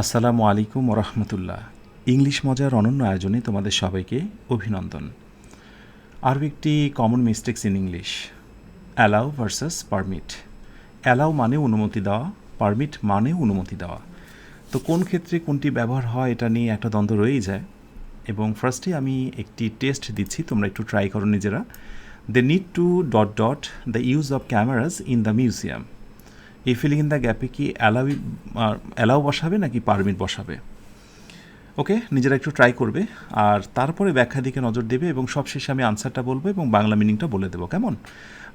আসসালামু আলাইকুম ওরহমতুল্লাহ। ইংলিশ মজার অনন্য আয়োজনে তোমাদের সবাইকে অভিনন্দন। আরও একটি common mistakes in English allow versus permit allow মানে অনুমতি দেওয়া পারমিট মানে অনুমতি দেওয়া। তো কোন ক্ষেত্রে কোনটি ব্যবহার হয় এটা নিয়ে একটা দ্বন্দ্ব রয়েই যায়। এবং ফার্স্টে আমি একটি টেস্ট দিচ্ছি, তোমরা একটু ট্রাই করো নিজেরা। They need to dot dot the use of cameras in the museum এই ফিলিং ইন দ্য গ্যাপে কি অ্যালাউ অ্যালাউ বসাবে নাকি পারমিট বসাবে? ওকে নিজেরা একটু ট্রাই করবে। আর তারপরে ব্যাখ্যা দিকে নজর দেবে এবং সবশেষে আমি আনসারটা বলব এবং বাংলা মিনিংটা বলে দেবো, কেমন?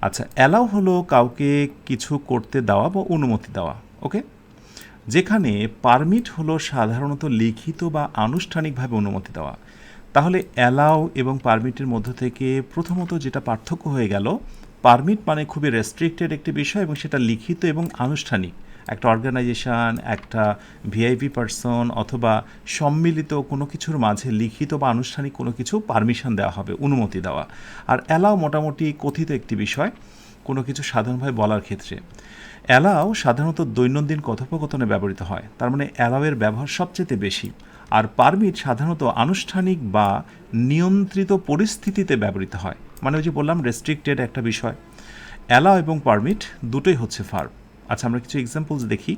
আচ্ছা অ্যালাউ হলো কাউকে কিছু করতে দেওয়া বা অনুমতি দেওয়া ওকে যেখানে পারমিট হলো সাধারণত লিখিত বা আনুষ্ঠানিকভাবে অনুমতি দেওয়া। তাহলে অ্যালাউ এবং পারমিটের মধ্য থেকে প্রথমত যেটা পার্থক্য হয়ে গেল পারমিট মানে খুবই রেস্ট্রিক্টেড একটি বিষয় এবং সেটা লিখিত এবং আনুষ্ঠানিক। একটা অর্গানাইজেশন একটা ভিআইপি পার্সন অথবা সম্মিলিত কোনো কিছুর মাঝে লিখিত বা আনুষ্ঠানিক কোনো কিছু পারমিশন দেওয়া হবে, অনুমতি দেওয়া। আর অ্যালাও মোটামুটি কথিত একটি বিষয়, কোনো কিছু সাধারণভাবে বলার ক্ষেত্রে। অ্যালাও সাধারণত দৈনন্দিন কথোপকথনে ব্যবহৃত হয়, তার মানে অ্যালাওয়ের ব্যবহার সবচেয়ে বেশি। আর পারমিট সাধারণত আনুষ্ঠানিক বা নিয়ন্ত্রিত পরিস্থিতিতে ব্যবহৃত হয়। মানে ওই যে বললাম রেস্ট্রিক্টেড একটা বিষয়। অ্যালাও এবং পারমিট দুটোই হচ্ছে ফার্ব আচ্ছা আমরা কিছু এক্সাম্পলস দেখি।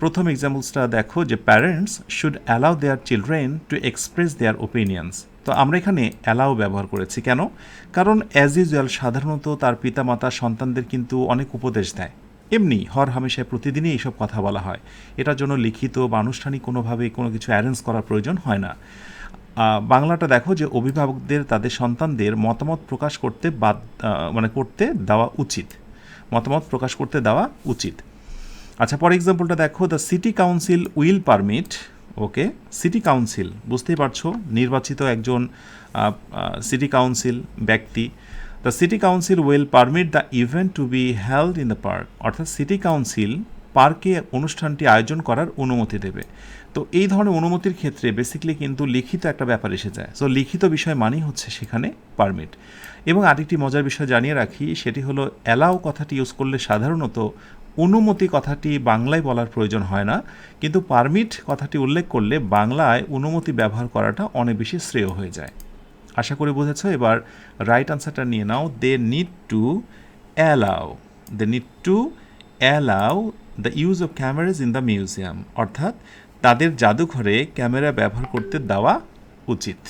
প্রথম এক্সাম্পলসটা দেখো যে parents should allow their children to express their opinions তো আমরা এখানে অ্যালাউ ব্যবহার করেছি। কেন? কারণ অ্যাজ ইউজুয়াল সাধারণত তার পিতামাতা সন্তানদের কিন্তু অনেক উপদেশ দেয়। এমনি হর হামেশায় প্রতিদিনই এইসব কথা বলা হয়। এটার জন্য লিখিত বা আনুষ্ঠানিক কোনোভাবে কোনো কিছু অ্যারেঞ্জ করার প্রয়োজন হয় না। বাংলাটা দেখো যে অভিভাবকদের, তাদের সন্তানদের মতামত প্রকাশ করতে বাদ মানে করতে দেওয়া উচিত। মতামত প্রকাশ করতে দেওয়া উচিত। আচ্ছা পর এক্সাম্পলটা দেখো the city council will permit okay city council বুঝতেই পারছ, নির্বাচিত একজন সিটি কাউন্সিল ব্যক্তি। The city council will permit the event to be held in the park অর্থাৎ সিটি কাউন্সিল পার্কে অনুষ্ঠানটি আয়োজন করার অনুমতি দেবে। তো এই ধরনের অনুমতির ক্ষেত্রে বেসিক্যালি কিন্তু লিখিত একটা ব্যাপার এসে যায়। সো লিখিত বিষয় মানেই হচ্ছে সেখানে পারমিট এবং আরেকটি মজার বিষয় জানিয়ে রাখি, সেটি হলো অ্যালাউ কথাটি ইউজ করলে সাধারণত অনুমতি কথাটি বাংলায় বলার প্রয়োজন হয় না। কিন্তু পারমিট কথাটি উল্লেখ করলে বাংলায় অনুমতি ব্যবহার করাটা অনেক বেশি শ্রেয় হয়ে যায়। আশা করি বুঝেছ? এবার রাইট আনসারটা নিয়ে নাও। They need to allow they need to allow the use of cameras in the museum অর্থাৎ তাদের জাদুঘরে ক্যামেরা ব্যবহার করতে দেওয়া উচিত।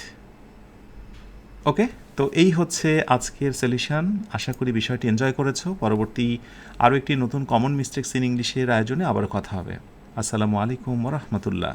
ওকে তো এই হচ্ছে আজকের সলিউশন আশা করি বিষয়টি এনজয় করেছ। পরবর্তী আরও একটি নতুন কমন মিস্টেক্স ইন ইংলিশের আয়োজনে আবার কথা হবে। আসসালামু আলাইকুম রহমতুল্লাহ।